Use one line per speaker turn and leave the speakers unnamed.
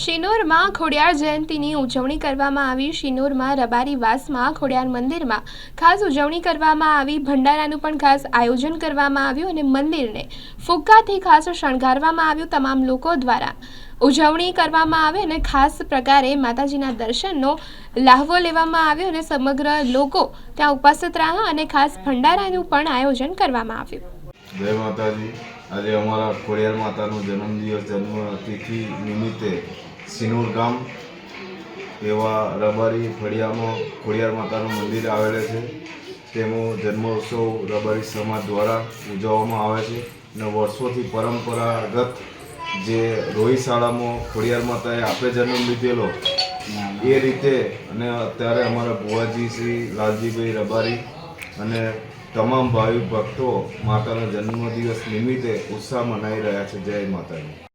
શિનોરમાં ખોડિયાર જયંતીની ઉજવણી કરવામાં આવી. શિનોરમાં રબારી વાસમાં ખોડિયાર મંદિરમાં ખાસ ઉજવણી કરવામાં આવી. ભંડારાનું પણ ખાસ આયોજન કરવામાં આવ્યું અને મંદિરને ફુગ્ગાથી ખાસ શણગારવામાં આવ્યું તમામ લોકો દ્વારા. ઉજવણી કરવામાં આવે અને ખાસ પ્રકારે માતાજીના દર્શનનો લાહવો લેવામાં આવ્યો અને સમગ્ર લોકો ત્યાં ઉપસ્થિત રહ્યા અને ખાસ ભંડારાનું પણ આયોજન કરવામાં આવ્યું.
જય માતાજી. આજે અમારા ખોડિયાર માતાનો જન્મદિવસ જન્મ તિથિ નિમિત્તે સિનોર ગામ એવા રબારી ફળિયામાં ખોડિયાર માતાનું મંદિર આવેલું છે. તેનો જન્મોત્સવ રબારી સમાજ દ્વારા ઉજવવામાં આવે છે અને વર્ષોથી પરંપરાગત જે રોહિત શાળામાં ખોડિયાર માતાએ આપે જન્મ લીધેલો, એ રીતે અને અત્યારે અમારા ભુવાજી શ્રી લાલજીભાઈ રબારી અને તમામ ભાવિ ભક્તો માતાના જન્મદિવસ નિમિત્તે ઉત્સાહ મનાવી રહ્યા છે. જય માતાજી.